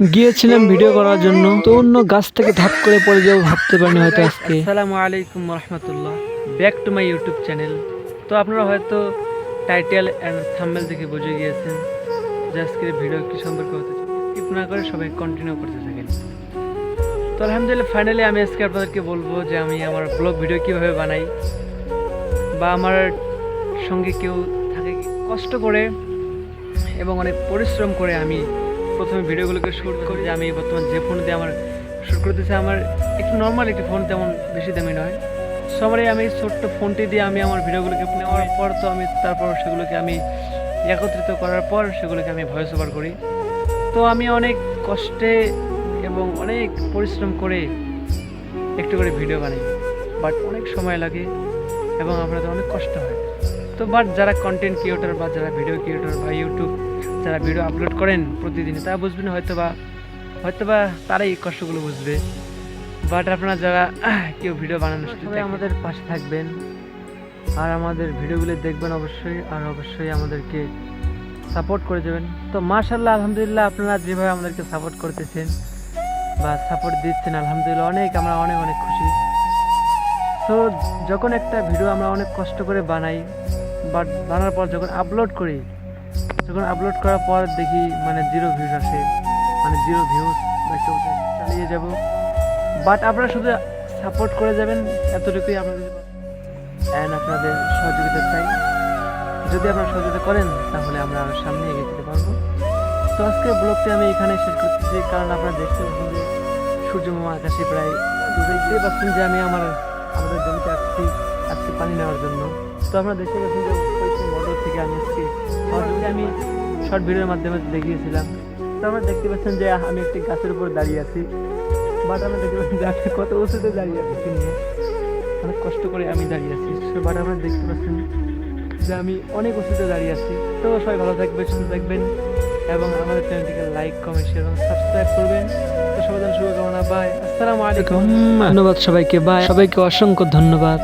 গিয়েছিলাম ভিডিও করার জন্য, তো অন্য গাছ থেকে ধাপ করে পড়ে যাব ভাবতে পারিনি হয়তো আজকে। আসসালামু আলাইকুম রহমতুল্লাহ। Back to my YouTube channel তো আপনারা হয়তো টাইটেল অ্যান্ড থাম্বেল দেখে বুঝে গিয়েছেন যে আজকের ভিডিও কি সম্পর্কে হতে স্কিপ না করে সবাই কন্টিনিউ করতে থাকেন। তো আলহামদুলিল্লাহ ফাইনালি আমি আজকে আপনাদেরকে বলব যে আমি আমার ব্লগ ভিডিও কীভাবে বানাই বা আমার সঙ্গে কেউ থাকে কষ্ট করে এবং অনেক পরিশ্রম করে আমি প্রথমে ভিডিওগুলোকে শ্যুট করি আমি বর্তমান যে ফোন দিয়ে আমার শ্যুট করতেছি, আমার একটু নর্মাল একটি ফোন তেমন বেশি দামি নয়। সবারই আমি ছোট্ট ফোনটি দিয়ে আমি আমার ভিডিওগুলোকে নেওয়ার পর তো আমি তারপর সেগুলোকে আমি একত্রিত করার পর সেগুলোকে আমি ভয়েস ওভার করি। তো আমি অনেক কষ্টে এবং অনেক পরিশ্রম করে একটু করে ভিডিও বানাই বাট অনেক সময় লাগে। এবং আপনাদের অনেক কষ্ট হয়। তো বাট যারা কন্টেন্ট ক্রিয়েটর বা যারা ভিডিও ক্রিয়েটর বা ইউটিউব যারা ভিডিও আপলোড করেন প্রতিদিন তারা বুঝবেন হয়তো বা হয়তো বা তারাই এই কষ্টগুলো বুঝবে। বাট আপনারা যারা কেউ ভিডিও বানানো সবাই আমাদের পাশে থাকবেন। আর আমাদের ভিডিওগুলো দেখবেন অবশ্যই আর অবশ্যই আমাদেরকে সাপোর্ট করে যাবেন। তো মাশাল্লাহ আলহামদুলিল্লাহ আপনারা যেভাবে আমাদেরকে সাপোর্ট করতেছেন বা সাপোর্ট দিচ্ছেন আলহামদুলিল্লাহ অনেক আমরা অনেক অনেক খুশি। তো যখন একটা ভিডিও আমরা অনেক কষ্ট করে বানাই বাট বানার পর যখন আপলোড করি, যখন আপলোড করার পর দেখি মানে জিরো ভিউজ আসে মানে জিরো ভিউজ বা কেউ চালিয়ে যাব। বাট আপনারা শুধু সাপোর্ট করে যাবেন, এতটুকুই আপনাদের অ্যান্ড আপনাদের সহযোগিতা চাই। যদি আপনারা সহযোগিতা করেন, তাহলে আমরা আরও সামনে এগিয়ে যেতে পারব। তো আজকে ব্লগটি আমি এখানে শেষ করতেছি, কারণ আপনারা দেখতে পাচ্ছেন যে সূর্য মামা আকাশে প্রায় গিয়ে পাচ্ছেন যে আমি আমার তো আমরা দেখতে পাচ্ছেন যে মোটর থেকে আমি এসেছি আমার আমি শর্ট ভিডিওর মাধ্যমে দেখিয়েছিলাম। তো আমরা দেখতে পাচ্ছেন যে আমি একটি গাছের উপর দাঁড়িয়ে আছি। বাট আমরা দেখতে পাচ্ছি যে আমি কত উঁচুতে দাঁড়িয়ে আছি নিয়ে অনেক কষ্ট করে আমি দাঁড়িয়ে আছি। বাট আমরা দেখতে পাচ্ছেন যে আমি অনেক উঁচুতে দাঁড়িয়ে আছি। তো সবাই ভালো থাকবেন, সুস্থ থাকবেন এবং আমাদের চ্যানেলটিকে লাইক কমেন্ট শেয়ার এবং সাবস্ক্রাইব করবেন। তো সবাই শুভকামনা বাই আসসালামু আলাইকুম। ধন্যবাদ সবাইকে বাই সবাইকে অসংখ্য ধন্যবাদ।